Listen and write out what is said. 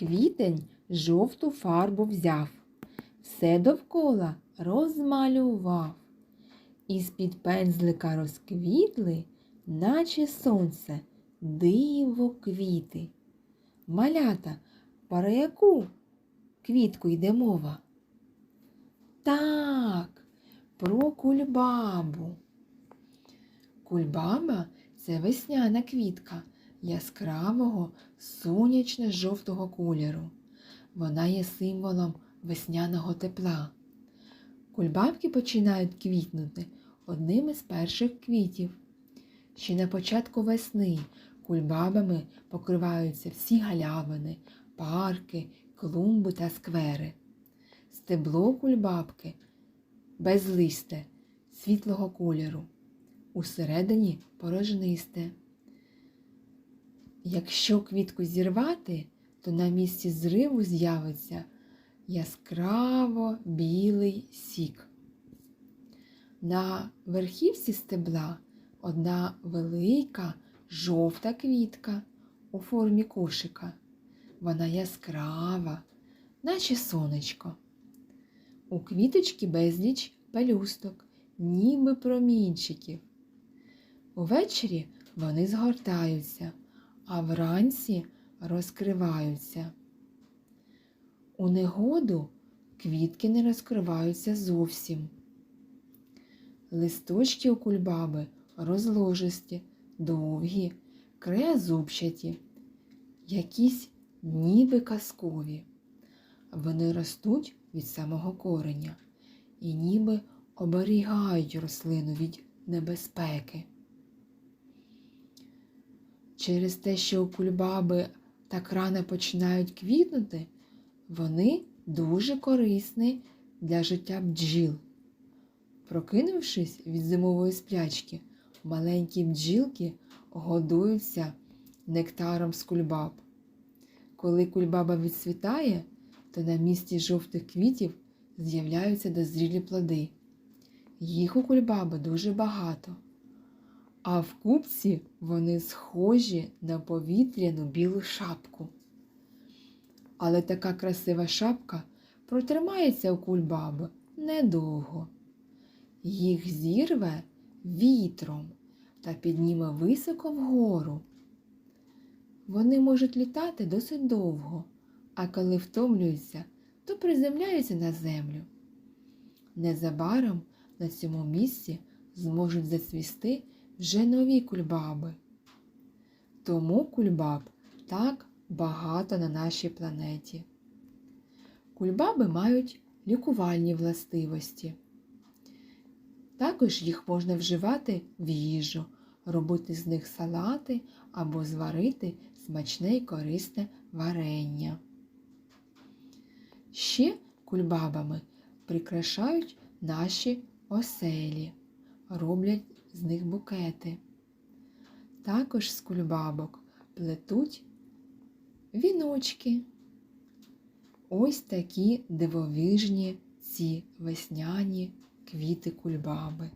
Квітень жовту фарбу взяв, все довкола розмалював. Із-під пензлика розквітли, наче сонце, диво квіти. Малята, про яку квітку йде мова? Так, про кульбабу. Кульбаба це весняна квітка яскравого сонячно-жовтого кольору. Вона є символом весняного тепла. Кульбабки починають квітнути одним із перших квітів. Ще на початку весни кульбабами покриваються всі галявини, парки, клумби та сквери. Стебло кульбабки безлисте, світлого кольору, усередині порожнисте. Якщо квітку зірвати, то на місці зриву з'явиться яскраво білий сік. На верхівці стебла одна велика жовта квітка у формі кошика. Вона яскрава, наче сонечко. У квіточки безліч пелюсток, ніби промінчиків. Увечері вони згортаються, а вранці розкриваються. У негоду квітки не розкриваються зовсім. Листочки у кульбаби розложисті, довгі, креазубчаті, якісь ніби казкові. Вони ростуть від самого кореня і ніби оберігають рослину від небезпеки. Через те, що у кульбаби так рано починають квітнути, вони дуже корисні для життя бджіл. Прокинувшись від зимової сплячки, маленькі бджілки годуються нектаром з кульбаб. Коли кульбаба відцвітає, то на місці жовтих квітів з'являються дозрілі плоди. Їх у кульбаби дуже багато, а в купці вони схожі на повітряну білу шапку. Але така красива шапка протримається у кульбаби недовго. Їх зірве вітром та підніме високо вгору. Вони можуть літати досить довго, а коли втомлюються, то приземляються на землю. Незабаром на цьому місці зможуть зацвісти вже нові кульбаби. Тому кульбаб так багато на нашій планеті. Кульбаби мають лікувальні властивості. Також їх можна вживати в їжу, робити з них салати або зварити смачне і корисне варення. Ще кульбабами прикрашають наші оселі, роблять з них букети. Також з кульбабок плетуть віночки. Ось такі дивовижні ці весняні квіти кульбаби.